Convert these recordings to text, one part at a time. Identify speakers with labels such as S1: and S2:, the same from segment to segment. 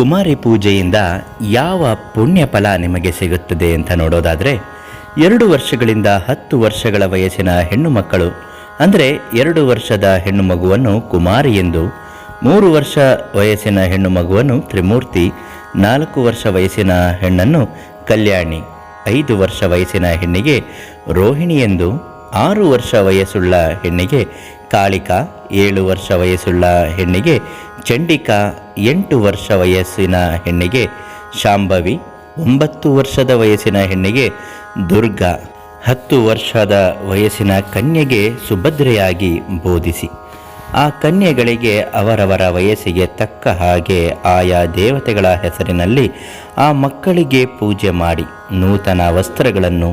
S1: ಕುಮಾರಿ ಪೂಜೆಯಿಂದ ಯಾವ ಪುಣ್ಯ ಫಲ ನಿಮಗೆ ಸಿಗುತ್ತದೆ ಅಂತ ನೋಡೋದಾದರೆ, ಎರಡು ವರ್ಷಗಳಿಂದ ಹತ್ತು ವರ್ಷಗಳ ವಯಸ್ಸಿನ ಹೆಣ್ಣು ಮಕ್ಕಳು ಅಂದರೆ ಎರಡು ವರ್ಷದ ಹೆಣ್ಣು ಮಗುವನ್ನು ಕುಮಾರಿ ಎಂದು, ಮೂರು ವರ್ಷ ವಯಸ್ಸಿನ ಹೆಣ್ಣು ಮಗುವನ್ನು ತ್ರಿಮೂರ್ತಿ, ನಾಲ್ಕು ವರ್ಷ ವಯಸ್ಸಿನ ಹೆಣ್ಣನ್ನು ಕಲ್ಯಾಣಿ, ಐದು ವರ್ಷ ವಯಸ್ಸಿನ ಹೆಣ್ಣಿಗೆ ರೋಹಿಣಿ ಎಂದು, ಆರು ವರ್ಷ ವಯಸ್ಸುಳ್ಳ ಹೆಣ್ಣಿಗೆ ಕಾಳಿಕಾ, ಏಳು ವರ್ಷ ವಯಸ್ಸುಳ್ಳ ಹೆಣ್ಣಿಗೆ ಚಂಡಿಕಾ ಎಂಟು ವರ್ಷ ವಯಸ್ಸಿನ ಹೆಣ್ಣಿಗೆ ಶಾಂಭವಿ, ಒಂಬತ್ತು ವರ್ಷದ ವಯಸ್ಸಿನ ಹೆಣ್ಣಿಗೆ ದುರ್ಗಾ, ಹತ್ತು ವರ್ಷದ ವಯಸ್ಸಿನ ಕನ್ಯೆಗೆ ಸುಭದ್ರೆಯಾಗಿ ಬೋಧಿಸಿ. ಆ ಕನ್ಯೆಗಳಿಗೆ ಅವರವರ ವಯಸ್ಸಿಗೆ ತಕ್ಕ ಹಾಗೆ ಆಯಾ ದೇವತೆಗಳ ಹೆಸರಿನಲ್ಲಿ ಆ ಮಕ್ಕಳಿಗೆ ಪೂಜೆ ಮಾಡಿ ನೂತನ ವಸ್ತ್ರಗಳನ್ನು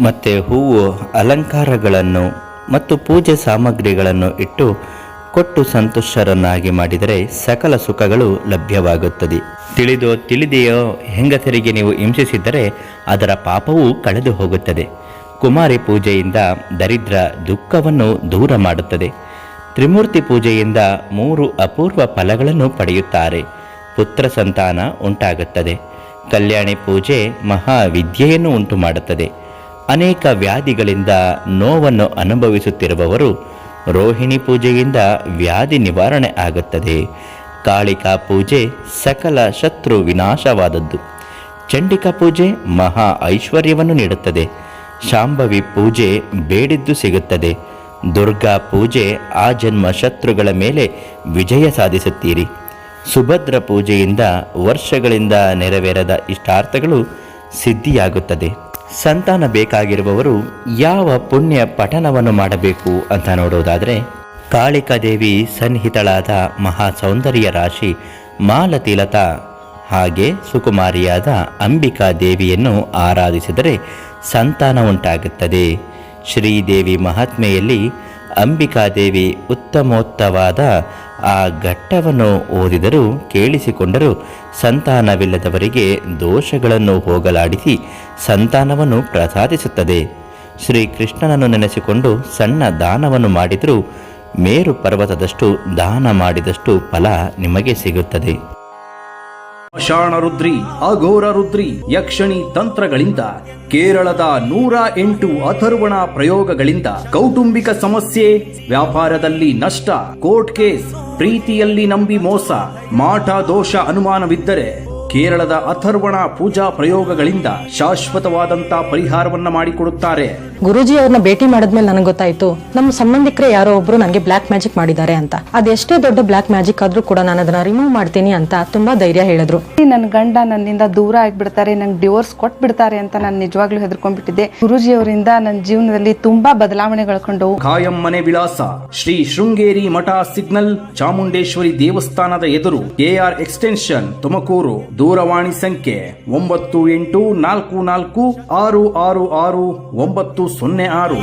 S1: ಮತ್ತು ಹೂವು, ಅಲಂಕಾರಗಳನ್ನು ಮತ್ತು ಪೂಜೆ ಸಾಮಗ್ರಿಗಳನ್ನು ಇಟ್ಟು ಕೊಟ್ಟು ಸಂತುಷ್ಟರನ್ನಾಗಿ ಮಾಡಿದರೆ ಸಕಲ ಸುಖಗಳು ಲಭ್ಯವಾಗುತ್ತದೆ. ತಿಳಿದೋ ತಿಳಿದೆಯೋ ಹೆಂಗಸರಿಗೆ ನೀವು ಹಿಂಸಿಸಿದರೆ ಅದರ ಪಾಪವೂ ಕಳೆದು ಹೋಗುತ್ತದೆ. ಕುಮಾರಿ ಪೂಜೆಯಿಂದ ದರಿದ್ರ ದುಃಖವನ್ನು ದೂರ ಮಾಡುತ್ತದೆ. ತ್ರಿಮೂರ್ತಿ ಪೂಜೆಯಿಂದ ಮೂರು ಅಪೂರ್ವ ಫಲಗಳನ್ನು ಪಡೆಯುತ್ತಾರೆ. ಪುತ್ರ ಸಂತಾನ ಉಂಟಾಗುತ್ತದೆ. ಕಲ್ಯಾಣಿ ಪೂಜೆ ಮಹಾವಿದ್ಯೆಯನ್ನು ಉಂಟು ಮಾಡುತ್ತದೆ ಅನೇಕ ವ್ಯಾಧಿಗಳಿಂದ ನೋವನ್ನು ಅನುಭವಿಸುತ್ತಿರುವವರು ರೋಹಿಣಿ ಪೂಜೆಯಿಂದ ವ್ಯಾಧಿ ನಿವಾರಣೆ ಆಗುತ್ತದೆ. ಕಾಳಿಕಾ ಪೂಜೆ ಸಕಲ ಶತ್ರು ವಿನಾಶವಾದದ್ದು. ಚಂಡಿಕಾ ಪೂಜೆ ಮಹಾ ಐಶ್ವರ್ಯವನ್ನು ನೀಡುತ್ತದೆ. ಶಾಂಭವಿ ಪೂಜೆ ಬೇಡಿದ್ದು ಸಿಗುತ್ತದೆ. ದುರ್ಗಾ ಪೂಜೆ ಆ ಜನ್ಮ ಶತ್ರುಗಳ ಮೇಲೆ ವಿಜಯ ಸಾಧಿಸುತ್ತೀರಿ. ಸುಭದ್ರ ಪೂಜೆಯಿಂದ ವರ್ಷಗಳಿಂದ ನೆರವೇರದ ಇಷ್ಟಾರ್ಥಗಳು ಸಿದ್ಧಿಯಾಗುತ್ತದೆ. ಸಂತಾನ ಬೇಕಾಗಿರುವವರು ಯಾವ ಪುಣ್ಯ ಪಠನವನ್ನು ಮಾಡಬೇಕು ಅಂತ ನೋಡೋದಾದರೆ ಕಾಳಿಕಾದೇವಿ ಸನ್ನಿಹಿತಳಾದ ಮಹಾ ಸೌಂದರ್ಯ ರಾಶಿ ಮಾಲತಿಲತ ಹಾಗೆ ಸುಕುಮಾರಿಯಾದ ಅಂಬಿಕಾ ದೇವಿಯನ್ನು ಆರಾಧಿಸಿದರೆ ಸಂತಾನ ಉಂಟಾಗುತ್ತದೆ. ಶ್ರೀದೇವಿ ಮಹಾತ್ಮೆಯಲ್ಲಿ ಅಂಬಿಕಾದೇವಿ ಉತ್ತಮೋತ್ತವಾದ ಆ ಘಟ್ಟವನ್ನು ಓದಿದರೂ ಕೇಳಿಸಿಕೊಂಡರೂ ಸಂತಾನವಿಲ್ಲದವರಿಗೆ ದೋಷಗಳನ್ನು ಹೋಗಲಾಡಿಸಿ ಸಂತಾನವನ್ನು ಪ್ರಸಾದಿಸುತ್ತದೆ. ಶ್ರೀಕೃಷ್ಣನನ್ನು ನೆನೆಸಿಕೊಂಡು ಸಣ್ಣ ದಾನವನ್ನು ಮಾಡಿದರೂ ಮೇರು ಪರ್ವತದಷ್ಟು ದಾನ ಮಾಡಿದಷ್ಟು ಫಲ ನಿಮಗೆ ಸಿಗುತ್ತದೆ.
S2: ಶಾಣ ರುದ್ರಿ, ಅಘೋರ ರುದ್ರಿ, ಯಕ್ಷಣಿ ತಂತ್ರಗಳಿಂದ, ಕೇರಳದ ನೂರ ಎಂಟು ಅಥರ್ವಣ ಪ್ರಯೋಗಗಳಿಂದ ಕೌಟುಂಬಿಕ ಸಮಸ್ಯೆ, ವ್ಯಾಪಾರದಲ್ಲಿ ನಷ್ಟ, ಕೋರ್ಟ್ ಕೇಸ್, ಪ್ರೀತಿಯಲ್ಲಿ ನಂಬಿ ಮೋಸ, ಮಾಟ ದೋಷ ಅನುಮಾನವಿದ್ದರೆ ಕೇರಳದ ಅಥರ್ವಣ ಪೂಜಾ ಪ್ರಯೋಗಗಳಿಂದ ಶಾಶ್ವತವಾದಂತ ಪರಿಹಾರವನ್ನ ಮಾಡಿಕೊಡುತ್ತಾರೆ.
S3: ಗುರುಜಿ ಅವ್ರನ್ನ ಭೇಟಿ ಮಾಡಿದ್ಮೇಲೆ ನನಗೆ ಗೊತ್ತಾಯ್ತು ನಮ್ಮ ಸಂಬಂಧಿಕರೇ ಯಾರೋ ಒಬ್ರು ನನಗೆ ಬ್ಲಾಕ್ ಮ್ಯಾಜಿಕ್ ಮಾಡಿದ್ದಾರೆ ಅಂತ. ಅದೆಷ್ಟೇ ದೊಡ್ಡ ಬ್ಲಾಕ್ ಮ್ಯಾಜಿಕ್ ಆದ್ರೂ ಕೂಡ ನಾನು ಅದನ್ನ ರಿಮೂವ್ ಮಾಡ್ತೀನಿ ಅಂತ ತುಂಬಾ ಧೈರ್ಯ ಹೇಳಿದ್ರು.
S4: ನನ್ನ ಗಂಡ ನನ್ನಿಂದ ದೂರ ಆಗ್ಬಿಡ್ತಾರೆ ನಂಗೆ ಡಿವೋರ್ಸ್ ಕೊಟ್ಬಿಡ್ತಾರೆ ಅಂತ ನಾನು ನಿಜವಾಗ್ಲೂ ಹೆದರ್ಕೊಂಡ್ಬಿಟ್ಟಿದ್ದೆ. ಗುರುಜಿ ಅವರಿಂದ ನನ್ನ ಜೀವನದಲ್ಲಿ ತುಂಬಾ ಬದಲಾವಣೆಗಳು ಕಂಡು
S2: ಖಾಯಂ ಮನೆ ವಿಳಾಸ ಶ್ರೀ ಶೃಂಗೇರಿ ಮಠ ಸಿಗ್ನಲ್ ಚಾಮುಂಡೇಶ್ವರಿ ದೇವಸ್ಥಾನದ ಎದುರು ಕೆಆರ್ ಎಕ್ಸ್ಟೆನ್ಷನ್ ತುಮಕೂರು ದೂರವಾಣಿ ಸಂಖ್ಯೆ ಒಂಬತ್ತು ಎಂಟು ನಾಲ್ಕು ನಾಲ್ಕು ಆರು ಆರು ಆರು ಒಂಬತ್ತು ಸೊನ್ನೆ ಆರು.